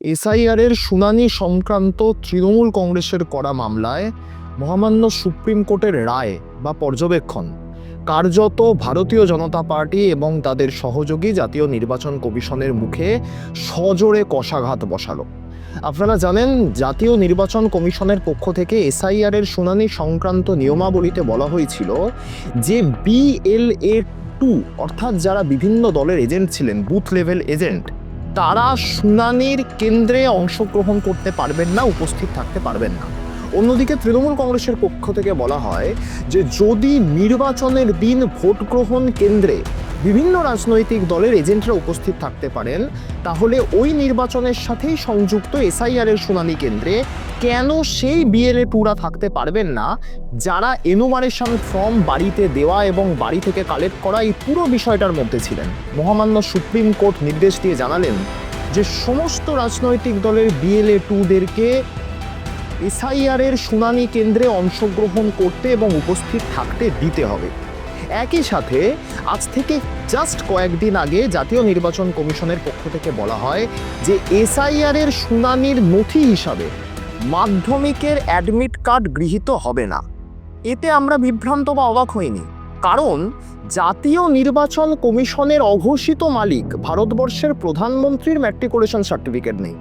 SIR এর শুনানি সংক্রান্ত তৃণমূল কংগ্রেসের করা মামলায় মহামান্য সুপ্রিম কোর্টের রায় বা পর্যবেক্ষণ। কার্যত ভারতীয় জনতা পার্টি এবং তাদের সহযোগী জাতীয় নির্বাচন কমিশনের মুখে সজোরে কষাঘাত বসালো। আপনারা জানেন, জাতীয় নির্বাচন কমিশনের পক্ষ থেকে এসআইআর এর শুনানি সংক্রান্ত নিয়মাবলীতে বলা হয়েছিল যে বিএলএ টু, অর্থাৎ যারা বিভিন্ন দলের এজেন্ট ছিলেন, বুথ লেভেল এজেন্ট তারা শুনানির কেন্দ্রে অংশগ্রহণ করতে পারবেন না, উপস্থিত থাকতে পারবেন না। অন্যদিকে তৃণমূল কংগ্রেসের পক্ষ থেকে বলা হয় যে, যদি নির্বাচনের দিন ভোট গ্রহণ কেন্দ্রে বিভিন্ন রাজনৈতিক দলের এজেন্টরা উপস্থিত থাকতে পারেন। তাহলে ওই নির্বাচনের সাথেই সংযুক্ত এসআইআরের শুনানি কেন্দ্রে কেন সেই বিএলএ টুরা থাকতে পারবেন না? যারা এনুমারেশন ফর্ম বাড়িতে দেওয়া এবং বাড়ি থেকে কালেক্ট করা এই পুরো বিষয়টার মধ্যে ছিলেন। মহামান্য সুপ্রিম কোর্ট নির্দেশ দিয়ে জানালেন যে সমস্ত রাজনৈতিক দলের বিএলএ টুদেরকে এসআইআর এর শুনানি কেন্দ্রে অংশগ্রহণ করতে এবং উপস্থিত থাকতে দিতে হবে। একই সাথে আজ থেকে জাস্ট কয়েকদিন আগে জাতীয় নির্বাচন কমিশনের পক্ষ থেকে বলা হয় যে এসআইআর এর শুনানির নথি হিসাবে মাধ্যমিকের অ্যাডমিট কার্ড গৃহীত হবে না। এতে আমরা বিভ্রান্ত বা অবাক হইনি। কারণ জাতীয় নির্বাচন কমিশনের অঘোষিত মালিক ভারতবর্ষের প্রধানমন্ত্রীর ম্যাট্রিকুলেশন সার্টিফিকেট নেই।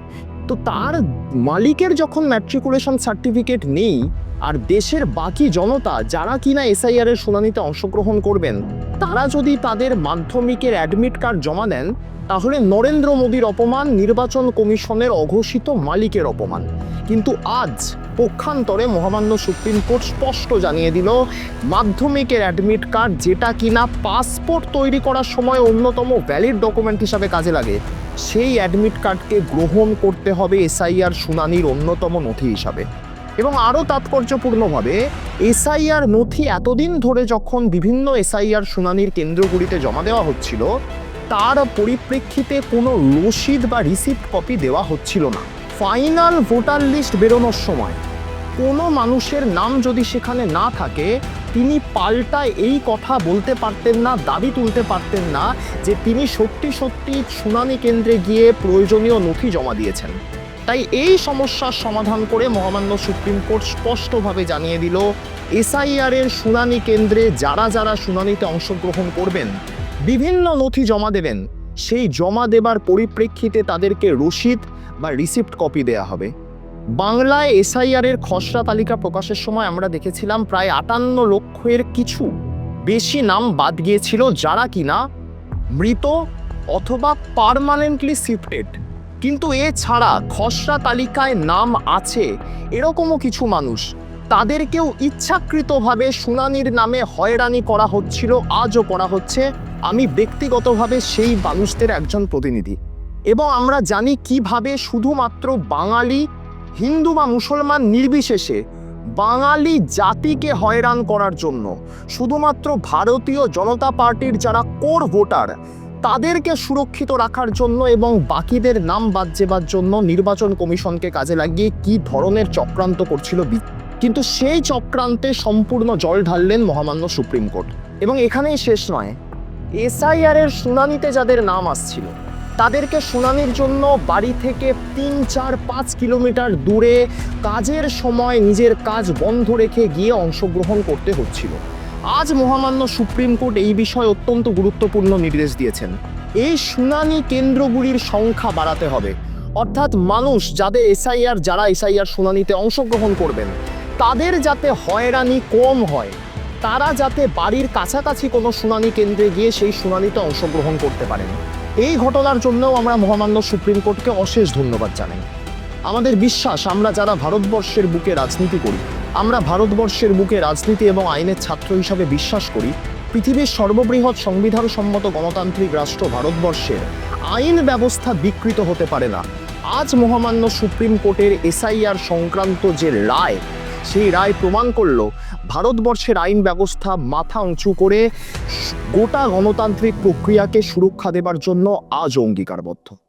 তো তার মালিকের যখন ম্যাট্রিকুলেশন সার্টিফিকেট নেই আর দেশের বাকি জনতা যারা কিনা এসআইআর এর শুনানিতে অংশগ্রহণ করবেন, তারা যদি তাদের মাধ্যমিকের অ্যাডমিট কার্ড জমা দেন, তাহলে নরেন্দ্র মোদীর অপমান নির্বাচন কমিশনের অঘোষিত মালিকের অপমান। কিন্তু আজ পক্ষান্তরে মহামান্য সুপ্রিম কোর্ট স্পষ্ট জানিয়ে দিল, মাধ্যমিকের অ্যাডমিট কার্ড যেটা কিনা পাসপোর্ট তৈরি করার সময় অন্যতম ভ্যালিড ডকুমেন্ট হিসাবে কাজে লাগে, সেই অ্যাডমিট কার্ডকে গ্রহণ করতে হবে এসআইআর শুনানির অন্যতম নথি হিসাবে। এবং আরও তাৎপর্যপূর্ণভাবে এসআইআর নথি এতদিন ধরে যখন বিভিন্ন এসআইআর শুনানির কেন্দ্রগুলিতে জমা দেওয়া হচ্ছিল, তার পরিপ্রেক্ষিতে কোনো রসিদ বা রিসিপ্ট কপি দেওয়া হচ্ছিল না। ফাইনাল ভোটার লিস্ট বেরোনোর সময় কোনো মানুষের নাম যদি সেখানে না থাকে, তিনি পাল্টা এই কথা বলতে পারতেন না, দাবি তুলতে পারতেন না যে তিনি সত্যি সত্যি শুনানি কেন্দ্রে গিয়ে প্রয়োজনীয় নথি জমা দিয়েছেন। তাই এই সমস্যার সমাধান করে মহামান্য সুপ্রিম কোর্ট স্পষ্টভাবে জানিয়ে দিল এসআইআর এর শুনানি কেন্দ্রে যারা যারা শুনানিতে অংশগ্রহণ করবেন, বিভিন্ন নথি জমা দেবেন, সেই জমা দেবার পরিপ্রেক্ষিতে তাদেরকে রসিদ বা রিসিপ্ট কপি দেয়া হবে। বাংলায় এসআইআর এর খসড়া তালিকা প্রকাশের সময় আমরা দেখেছিলাম প্রায় আটান্ন লক্ষের কিছু বেশি নাম বাদ গিয়েছিল যারা কিনা মৃত অথবা পার্মানেন্টলি শিফটেড। কিন্তু এছাড়া খসড়া তালিকায় নাম আছে। এরকমও কিছু মানুষ। তাদেরকেও ইচ্ছাকৃতভাবে শুনানির নামে হয়রানি করা হচ্ছিল, আজও করা হচ্ছে। আমি ব্যক্তিগতভাবে সেই মানুষদের একজন প্রতিনিধি। এবং আমরা জানি কীভাবে শুধুমাত্র বাঙালি, হিন্দু বা মুসলমান নির্বিশেষে বাঙালি জাতিকে হয়রান করার জন্য, শুধুমাত্র ভারতীয় জনতা পার্টির যারা কোর ভোটার তাদেরকে সুরক্ষিত রাখার জন্য এবং বাকিদের নাম বাদ যেবার জন্য নির্বাচন কমিশনকে কাজে লাগিয়ে কি ধরনের চক্রান্ত করছিল কিন্তু সেই চক্রান্তে সম্পূর্ণ জল ঢাললেন মহামান্য সুপ্রিম কোর্ট। এবং এখানেই শেষ নয় এসআইআর এর শুনানিতে যাদের নাম আসছিল, তাদেরকে শুনানির জন্য বাড়ি থেকে তিন, চার, পাঁচ কিলোমিটার দূরে কাজের সময় নিজের কাজ বন্ধ রেখে গিয়ে অংশগ্রহণ করতে হচ্ছিল। আজ মহামান্য সুপ্রিম কোর্ট এই বিষয়ে অত্যন্ত গুরুত্বপূর্ণ নির্দেশ দিয়েছেন। এই শুনানি কেন্দ্রগুলির সংখ্যা বাড়াতে হবে। অর্থাৎ মানুষ যাদের এসআইআর, যারা এসআইআর শুনানিতে অংশগ্রহণ করবেন, তাদের যাতে হয়রানি কম হয়, তারা যাতে বাড়ির কাছাকাছি কোনো শুনানি কেন্দ্রে গিয়ে সেই শুনানিতে অংশগ্রহণ করতে পারেন। এই ঘটনার জন্যও আমরা মহামান্য সুপ্রিম কোর্টকে অশেষ ধন্যবাদ জানাই। আমাদের বিশ্বাস, আমরা যারা ভারতবর্ষের বুকে রাজনীতি করি আমরা ভারতবর্ষের বুকে রাজনীতি এবং আইনের ছাত্র হিসাবে বিশ্বাস করি, পৃথিবীর সর্ববৃহৎ সংবিধান সম্মত গণতান্ত্রিক রাষ্ট্র ভারতবর্ষের আইন ব্যবস্থা বিকৃত হতে পারে না। আজ মহামান্য সুপ্রিম কোর্টের এসআইআর সংক্রান্ত যে রায়, সেই রায় প্রমাণ করল ভারতবর্ষের আইন ব্যবস্থা মাথা উঁচু করে গোটা গণতান্ত্রিক প্রক্রিয়াকে সুরক্ষা দেবার জন্য আজ অঙ্গীকারবদ্ধ।